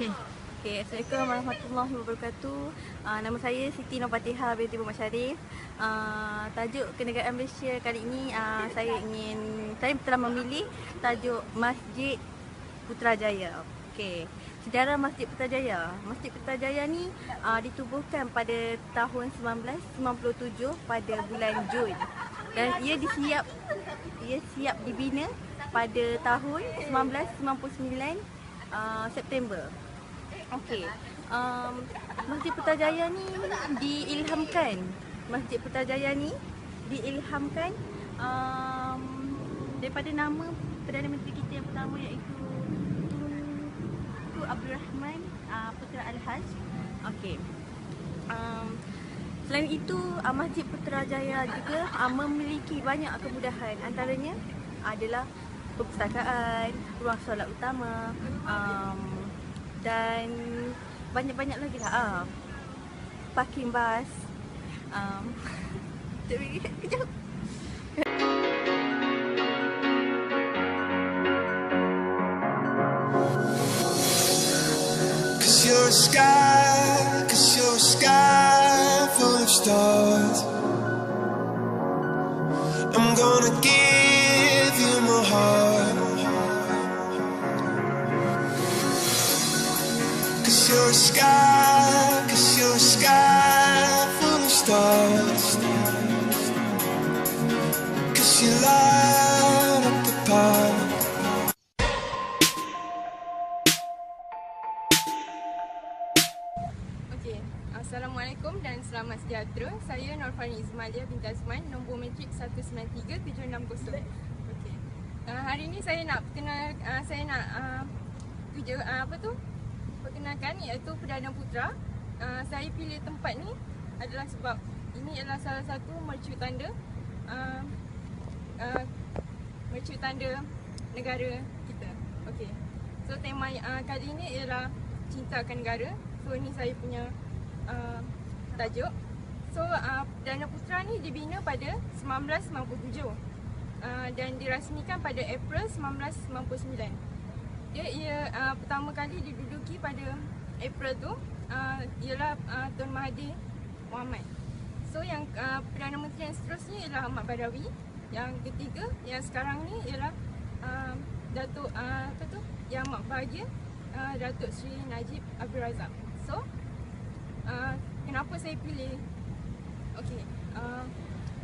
Okay, Assalamualaikum warahmatullahi wabarakatuh. Uh, nama saya Siti Nopatiha binti Muhammad Syarif. Uh, tajuk kenegaraan Malaysia kali ini uh, saya ingin saya telah memilih tajuk Masjid Putrajaya. Okey. Sejarah Masjid Putrajaya. Masjid Putrajaya ni uh, ditubuhkan pada tahun 1997 pada bulan Jun. Dan ia disiap ia siap dibina pada tahun 1999 uh, September. Okey. Um, Masjid Putrajaya ni diilhamkan. Masjid Putrajaya ni diilhamkan um, daripada nama Perdana Menteri kita yang pertama iaitu Tunku Abdul Rahman uh, Putra Al-Haj. Okey. Um, selain itu, uh, Masjid Putrajaya juga uh, memiliki banyak kemudahan. Antaranya adalah perpustakaan, ruang solat utama, um, dan banyak-banyak lagi lah ah. Parking bus um, Tapi kejap Cause you're a sky, cause you're a sky full of stars. I'm gonna give Okey, Assalamualaikum dan selamat sejahtera. Saya Norfani Izmalia binti Azman, nombor matrik 1937660. Okey. Uh, hari ini saya nak perkenal uh, saya nak uh, tuju uh, apa tu? Perkenalkan iaitu Perdana Putra. Uh, saya pilih tempat ni adalah sebab ini adalah salah satu mercu tanda uh, uh, mercu tanda negara kita. Okey. So tema uh, kali ini ialah cinta akan negara. So ni saya punya uh, tajuk. So uh, Perdana Putra ni dibina pada 1997 uh, dan dirasmikan pada April 1999. Dia ia uh, pertama kali diduduki pada April tu uh, ialah uh, Tun Mahathir Mohamad. So yang uh, Perdana Menteri yang seterusnya ialah Ahmad Badawi. Yang ketiga yang sekarang ni ialah uh, Datuk uh, apa tu? Yang amat bahagia uh, Datuk Sri Najib Abdul Razak. So uh, kenapa saya pilih Okey, uh,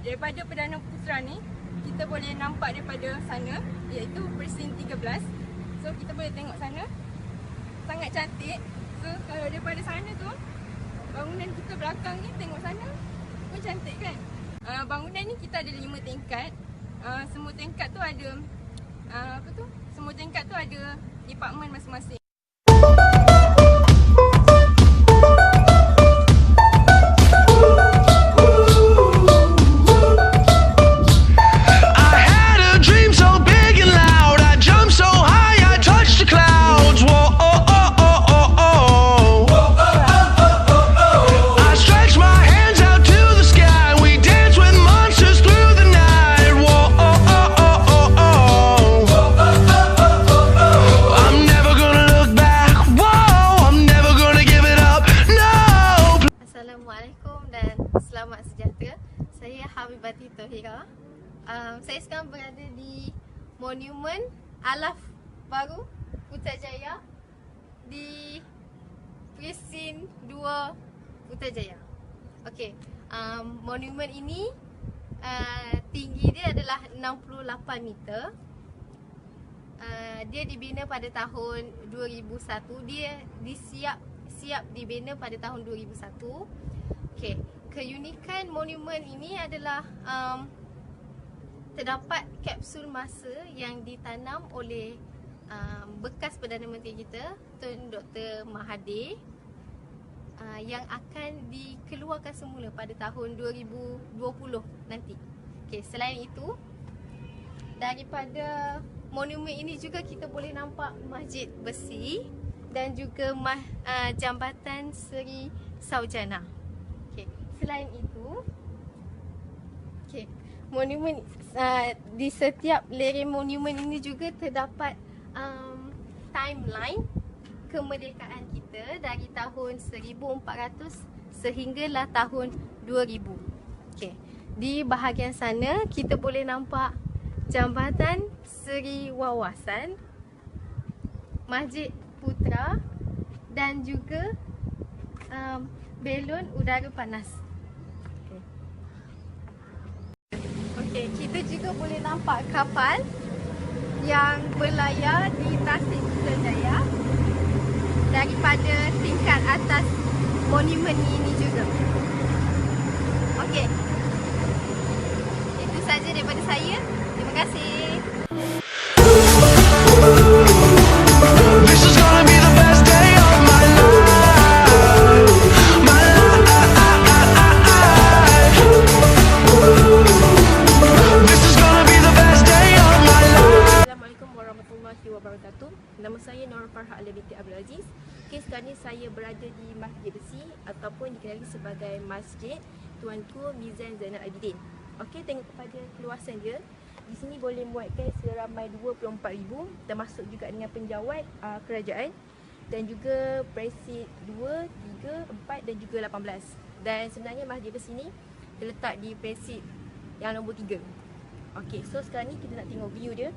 daripada Perdana Putra ni kita boleh nampak daripada sana iaitu presin 13. So kita boleh tengok sana. Sangat cantik. So kalau daripada sana tu bangunan kita belakang ni tengok sana pun cantik kan? Uh, bangunan ni kita ada lima tingkat. Uh, semua tingkat tu ada uh, apa tu? Semua tingkat tu ada department masing-masing. Saya Habibati Tohira. Um, saya sekarang berada di Monumen Alaf Baru Putrajaya di Presin 2 Putrajaya. Okey, um, monumen ini uh, tinggi dia adalah 68 meter. Uh, dia dibina pada tahun 2001. Dia disiap siap dibina pada tahun 2001. Okey, keunikan monumen ini adalah um, terdapat kapsul masa yang ditanam oleh um, bekas Perdana Menteri kita Tun Dr. Mahathir uh, yang akan dikeluarkan semula pada tahun 2020 nanti. Okey, selain itu daripada monumen ini juga kita boleh nampak masjid besi dan juga uh, jambatan Seri Saujana. Selain itu okey, monumen uh, di setiap lereng monumen ini juga terdapat um, timeline kemerdekaan kita dari tahun 1400 sehinggalah tahun 2000. Okey. Di bahagian sana kita boleh nampak Jambatan Seri Wawasan, Masjid Putra dan juga um, belon udara panas. Okey. Okey, kita juga boleh nampak kapal yang berlayar di Tasik Putrajaya daripada tingkat atas monumen ini juga. Okey. Itu saja daripada saya. Terima kasih. Sebagai Masjid Tuanku Mizan Zainal Abidin. Okey, tengok kepada keluasan dia. Di sini boleh muatkan seramai 24,000 termasuk juga dengan penjawat uh, kerajaan dan juga presid 2, 3, 4 dan juga 18. Dan sebenarnya Masjid Besi ni terletak di presid yang nombor 3. Okey, so sekarang ni kita nak tengok view dia.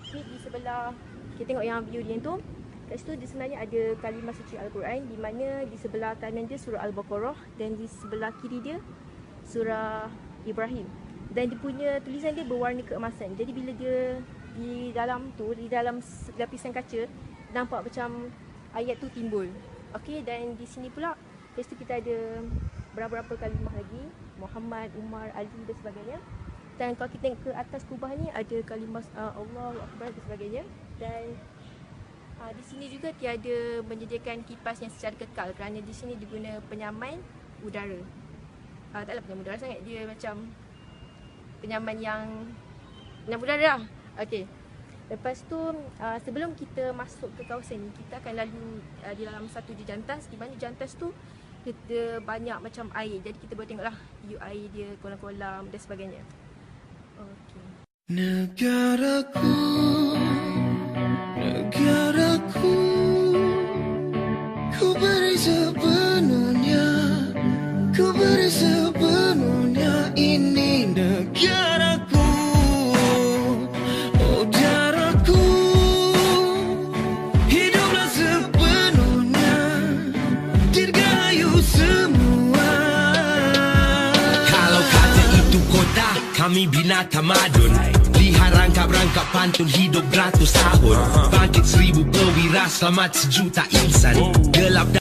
Okay, di sebelah kita tengok yang view dia tu. Kat situ dia sebenarnya ada kalimah suci Al-Quran di mana di sebelah kanan dia surah Al-Baqarah dan di sebelah kiri dia surah Ibrahim. Dan dia punya tulisan dia berwarna keemasan. Jadi bila dia di dalam tu, di dalam lapisan kaca nampak macam ayat tu timbul. Okey dan di sini pula lepas tu kita ada berapa-berapa kalimah lagi Muhammad, Umar, Ali dan sebagainya. Dan kalau kita tengok ke atas kubah ni ada kalimah uh, Allah Akbar dan sebagainya. Dan di sini juga tiada menyediakan kipas yang secara kekal kerana di sini diguna penyaman udara. Uh, taklah penyaman udara sangat, dia macam penyaman yang penyaman udara lah. Okey. Lepas tu uh, sebelum kita masuk ke kawasan ni kita akan lalu uh, di dalam satu jejantas di mana jejantas tu kita banyak macam air. Jadi kita boleh tengoklah view air dia, kolam-kolam dan sebagainya. Okey. Negaraku, negaraku, ku beri sepenuhnya, ku beri sepenuhnya ini negaraku, oh darahku, hiduplah sepenuhnya, dirgahayu semua. Kalau kata itu kota, kami binatang madun Lihat rangkap-rangkap pantun hidup beratus tahun. Bangkit seribu perwira, selamat sejuta insan. Gelap